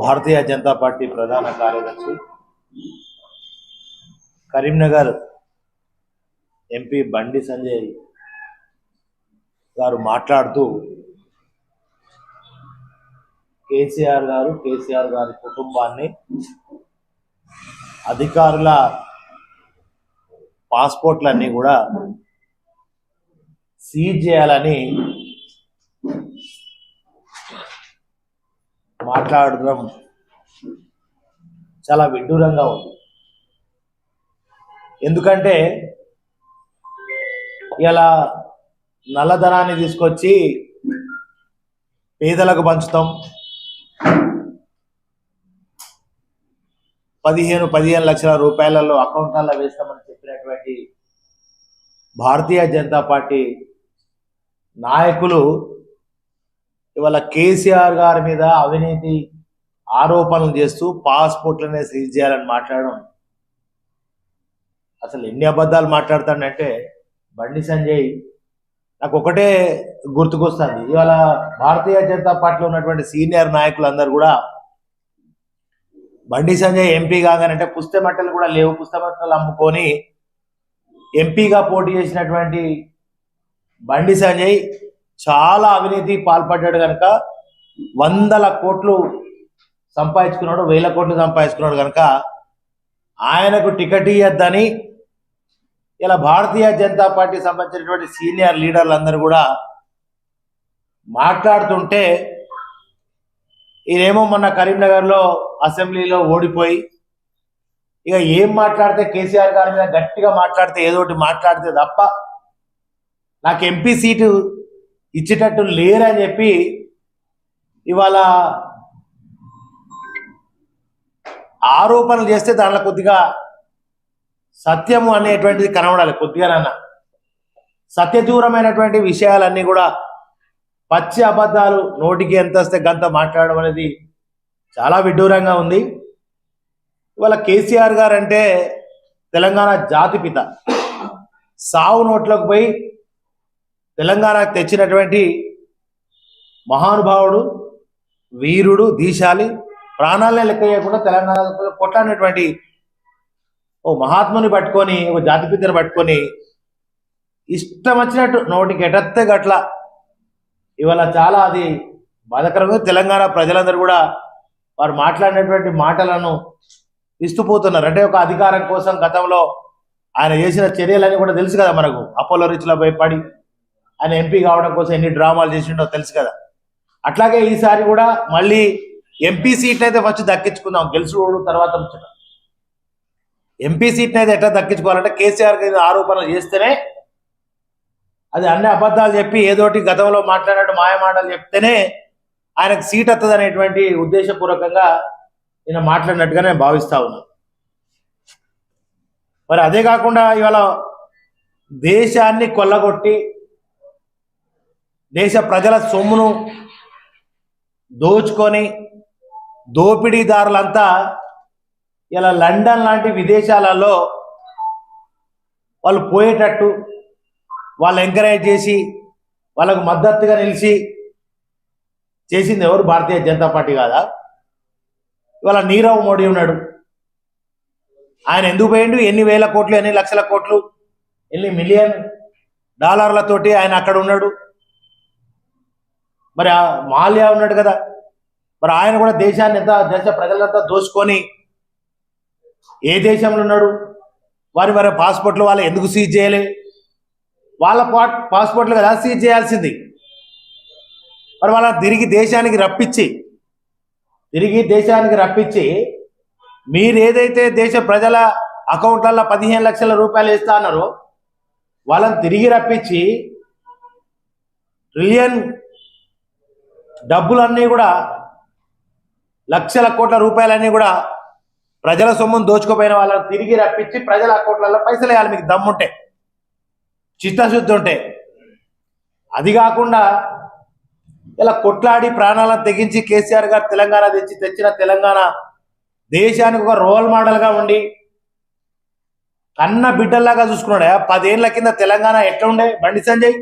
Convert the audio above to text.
భారతీయ Janata party ప్రధాన కార్యదర్శి Karimnagar MP Bandi Sanjay గారు మాట్లాడుతూ కేసీఆర్ గారు కేసీఆర్ గారి కుటుంబాన్ని అధికారుల పాస్పోర్ట్లన్నీ కూడా సీజ్ చేయాలని మాట్లాడడం చాలా విడ్డూరంగా ఉంది. ఎందుకంటే ఇలా నల్లధనాన్ని తీసుకొచ్చి పేదలకు పంచుతాం. పదిహేను పదిహేను లక్షల రూపాయలలో అకౌంట్లలో వేస్తామని చెప్పినటువంటి భారతీయ జనతా పార్టీ నాయకులు ఇవాళ కేసీఆర్ గారి మీద అవినీతి ఆరోపణలు చేస్తూ పాస్పోర్ట్లనే సీజ్ చేయాలని మాట్లాడడం. అసలు ఎన్ని అబద్ధాలు మాట్లాడతాడంటే బండి సంజయ్ నాకు ఒకటే గుర్తుకొస్తుంది. ఇవాళ భారతీయ జనతా పార్టీలో ఉన్నటువంటి సీనియర్ నాయకులందరూ కూడా బండి సంజయ్ ఎంపీ కాగానంటే పుస్తమట్టలు కూడా లేవు. పుస్తమట్టలు అమ్ముకొని ఎంపీగా పోటీ చేసినటువంటి బండి సంజయ్ చాలా అవినీతి పాల్పడ్డాడు కనుక వందల కోట్లు సంపాదించుకున్నాడు వేల కోట్లు సంపాదించుకున్నాడు కనుక ఆయనకు టికెట్ ఇవ్వద్దని ఇలా భారతీయ జనతా పార్టీ సంబంధించినటువంటి సీనియర్ లీడర్లందరూ కూడా మాట్లాడుతుంటే ఈయనేమో మొన్న కరీంనగర్లో అసెంబ్లీలో ఓడిపోయి ఇక ఏం మాట్లాడితే కేసీఆర్ గారి మీద గట్టిగా మాట్లాడితే ఏదో ఒకటి మాట్లాడితే తప్ప నాకు ఎంపీ సీటు ఇచ్చేటట్టు లేరని చెప్పి ఇవాళ ఆరోపణలు చేస్తే దాంట్లో కొద్దిగా సత్యము అనేటువంటిది కనబడాలి కొద్దిగానన్నా సత్యదూరమైనటువంటి విషయాలన్నీ కూడా పచ్చి అబద్ధాలు నోటికి ఎంత వస్తే గంత మాట్లాడడం అనేది చాలా విడ్డూరంగా ఉంది. ఇవాళ కేసీఆర్ గారు అంటే తెలంగాణ జాతిపిత సావు నోట్లోకి పోయి తెలంగాణకు తెచ్చినటువంటి మహానుభావుడు వీరుడు దీశాలి ప్రాణాలనే లెక్క చేయకుండా తెలంగాణ కొట్లాడినటువంటి ఓ మహాత్ముని పట్టుకొని ఒక జాతిపితని పట్టుకొని ఇష్టం వచ్చినట్టు నోటికి ఎటత్తే గట్ల ఇవాళ చాలా అది బాధకరంగా తెలంగాణ ప్రజలందరూ కూడా వారు మాట్లాడినటువంటి మాటలను ఇస్తుపోతున్నారు అంటే ఒక అధికారం కోసం గతంలో ఆయన చేసిన చర్యలన్నీ కూడా తెలుసు కదా మనకు. అపోలో రిచ్లో పోయి పడి ఆయన ఎంపీ కావడం కోసం ఎన్ని డ్రామాలు చేసిండో తెలుసు కదా. అట్లాగే ఈసారి కూడా మళ్ళీ ఎంపీ సీట్ అయితే ఫస్ట్ దక్కించుకుందాం. గెలుచుకోడు తర్వాత ముచ్చట ఎంపీ సీట్ని అయితే ఎట్లా దక్కించుకోవాలంటే కేసీఆర్ ఆరోపణలు చేస్తేనే అది అన్ని అబద్ధాలు చెప్పి ఏదోటి గతంలో మాట్లాడినట్టు మాయమాటలు చెప్తేనే ఆయనకు సీట్ వస్తుంది అనేటువంటి ఉద్దేశపూర్వకంగా నేను మాట్లాడినట్టుగా నేను భావిస్తా ఉన్నాను మరి అదే కాకుండా ఇవాళ దేశాన్ని కొల్లగొట్టి దేశ ప్రజల సొమ్మును దోచుకొని దోపిడీదారులంతా ఇలా లండన్ లాంటి విదేశాలలో వాళ్ళు పోయేటట్టు వాళ్ళు ఎంకరేజ్ చేసి వాళ్ళకు మద్దతుగా నిలిచి చేసింది ఎవరు? భారతీయ జనతా పార్టీ కాదా? ఇవాళ నీరవ్ మోడీ ఉన్నాడు. ఆయన ఎందుకు పోయిండు? ఎన్ని వేల కోట్లు ఎన్ని లక్షల కోట్లు ఎన్ని మిలియన్ డాలర్లతోటి ఆయన అక్కడ ఉన్నాడు. మరి ఆ మాల్యా ఉన్నాడు కదా. మరి ఆయన కూడా దేశాన్ని ఎంత దేశ ప్రజలంతా దోచుకొని ఏ దేశంలో ఉన్నాడు? వారి వారి పాస్పోర్ట్లు వాళ్ళు ఎందుకు సీజ్ చేయలే? వాళ్ళ పాట్ పాస్పోర్ట్లు కదా సీజ్ చేయాల్సింది. మరి వాళ్ళ తిరిగి దేశానికి రప్పించి తిరిగి దేశానికి రప్పించి మీరు ఏదైతే దేశ ప్రజల అకౌంట్లలో పదిహేను లక్షల రూపాయలు ఇస్తా అన్నారో వాళ్ళని తిరిగి రప్పించి ట్రిలియన్ డబ్బులన్నీ కూడా లక్షల కోట్ల రూపాయలన్నీ కూడా ప్రజల సొమ్మును దోచుకుపోయిన వాళ్ళని తిరిగి రప్పించి ప్రజల అకౌంట్లలో పైసలు వేయాలి. మీకు దమ్ముంటే చిత్తశుద్ధి ఉంటే. అది కాకుండా ఇలా కొట్లాడి ప్రాణాలను తెగించి కేసీఆర్ గారు తెలంగాణ తెచ్చి తెచ్చిన తెలంగాణ దేశానికి ఒక రోల్ మోడల్గా ఉండి కన్న బిడ్డల్లాగా చూసుకున్నాడు? పదేళ్ళ కింద తెలంగాణ ఎట్లా ఉండే? బండి సంజయ్?